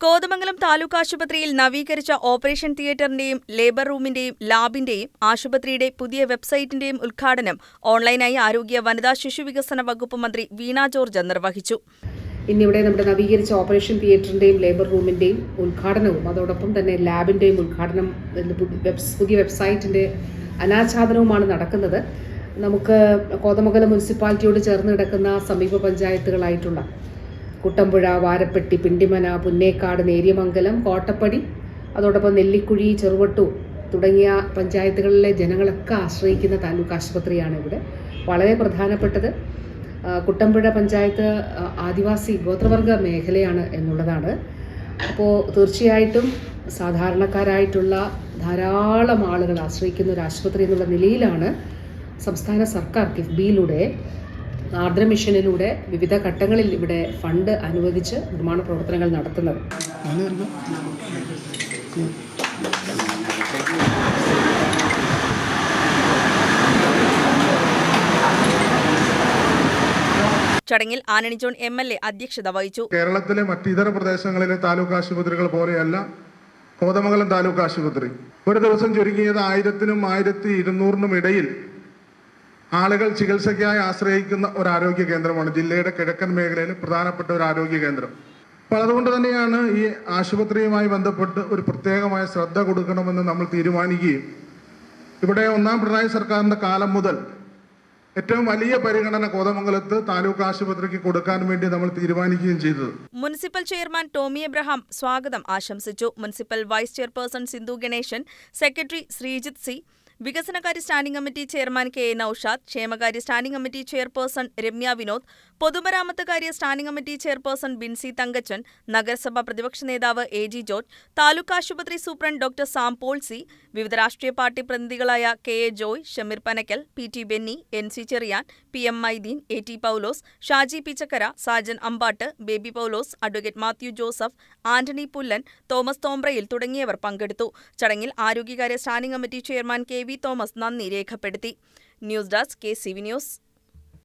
കോതമംഗലം താലൂക്ക് ആശുപത്രിയിൽ നവീകരിച്ച operation തിയേറ്ററിന്റെയും labour റൂമിന്റെയും ലാബിന്റെയും ആശുപത്രിയുടെ പുതിയ വെബ്സൈറ്റിന്റെയും ഉദ്ഘാടനം ഓൺലൈനായി ആരോഗ്യ വനിതാ ശിശു വികസന വകുപ്പ് മന്ത്രി വീണ ജോർജ് നിർവഹിച്ചു. ഇന്നിവിടെ നമ്മുടെ നവീകരിച്ച ഓപ്പറേഷൻ തിയേറ്ററിന്റെയും ലേബർ റൂമിന്റെയും ഉദ്ഘാടനവും അതോടൊപ്പം തന്നെ ലാബിന്റെയും ഉദ്ഘാടനം പുതിയ വെബ്സൈറ്റിന്റെ അനാച്ഛാദനവുമാണ് നടക്കുന്നത്. നമുക്ക് കോതമംഗലം മുനിസിപ്പാലിറ്റിയോട് ചേർന്ന് കിടക്കുന്ന സമീപ പഞ്ചായത്തുകളായിട്ടുള്ള കുട്ടമ്പുഴ വാരപ്പെട്ടി പിണ്ടിമന പുന്നേക്കാട് നേര്യമംഗലം കോട്ടപ്പടി അതോടൊപ്പം നെല്ലിക്കുഴി ചെറുവട്ടു തുടങ്ങിയ പഞ്ചായത്തുകളിലെ ജനങ്ങളൊക്കെ ആശ്രയിക്കുന്ന താലൂക്ക് ആശുപത്രിയാണ് ഇവിടെ. വളരെ പ്രധാനപ്പെട്ടത്. കുട്ടമ്പുഴ പഞ്ചായത്ത് ആദിവാസി ഗോത്രവർഗ മേഖലയാണ് എന്നുള്ളതാണ്. അപ്പോൾ തീർച്ചയായിട്ടും സാധാരണക്കാരായിട്ടുള്ള ധാരാളം ആളുകൾ ആശ്രയിക്കുന്ന ഒരു ആശുപത്രി എന്നുള്ള നിലയിലാണ് സംസ്ഥാന സർക്കാർ കിഫ്ബിയിലൂടെ ആർദ്ര മിഷനിലൂടെ വിവിധ ഘട്ടങ്ങളിൽ ഇവിടെ ഫണ്ട് അനുവദിച്ച് നിർമ്മാണ പ്രവർത്തനങ്ങൾ നടത്തുന്നത്. ചടങ്ങിൽ ആനണി ജോൺ എം എൽ എ അധ്യക്ഷത വഹിച്ചു. കേരളത്തിലെ മറ്റ് ഇതര പ്രദേശങ്ങളിലെ താലൂക്ക് ആശുപത്രികൾ പോലെയല്ല കോതമംഗലം താലൂക്ക് ആശുപത്രി. ഒരു ദിവസം ചുരുങ്ങിയത് ആയിരത്തിനും ആയിരത്തി ഇരുന്നൂറിനും ഇടയിൽ ആളുകൾ ചികിത്സയ്ക്കായി ആശ്രയിക്കുന്ന ഒരു ആരോഗ്യ കേന്ദ്രമാണ് ജില്ലയുടെ കിഴക്കൻ മേഖലയിൽ പ്രധാനപ്പെട്ട ഒരു ആരോഗ്യ കേന്ദ്രം. അപ്പോൾ അതുകൊണ്ട് തന്നെയാണ് ഈ ആശുപത്രിയുമായി ബന്ധപ്പെട്ട് ഒരു പ്രത്യേകമായ ശ്രദ്ധ കൊടുക്കണമെന്ന് നമ്മൾ തീരുമാനിക്കുകയും ഇവിടെ ഒന്നാം പിണറായി സർക്കാരിന്റെ കാലം മുതൽ ഏറ്റവും വലിയ പരിഗണന കോതമംഗലത്ത് താലൂക്ക് ആശുപത്രിക്ക് കൊടുക്കാൻ വേണ്ടി നമ്മൾ തീരുമാനിക്കുകയും ചെയ്തത്. മുനിസിപ്പൽ ചെയർമാൻ ടോമി എബ്രഹാം സ്വാഗതം ആശംസിച്ചു. Municipal vice chairperson Sindhu Ganesan secretary Sreejith C വികസനകാര്യ standing committee chairman K A Noushad ക്ഷേമകാര്യ standing committee chairperson Ramya Vinod പൊതുമരാമത്ത് കാര്യ standing committee chairperson Binsy Thankachan നഗരസഭാ പ്രതിപക്ഷ നേതാവ് എ ജി ജോർജ് താലൂക്ക് ആശുപത്രി സൂപ്രണ്ട് ഡോക്ടർ സാം പോൾസി വിവിധ രാഷ്ട്രീയ party പ്രതിനിധികളായ K A Joy Shameer Panakkal P T Benny N C Cherian P M Mydeen A T Paulose Shaji Pichakkara Sajan Ambattu Baby Paulose advocate Mathew Joseph Antony Pullan Thomas Thombrayil തുടങ്ങിയവർ പങ്കെടുത്തു. ചടങ്ങിൽ ആരോഗ്യകാര്യ standing committee chairman K V Thomas നന്ദി രേഖപ്പെടുത്തി news desk K C V news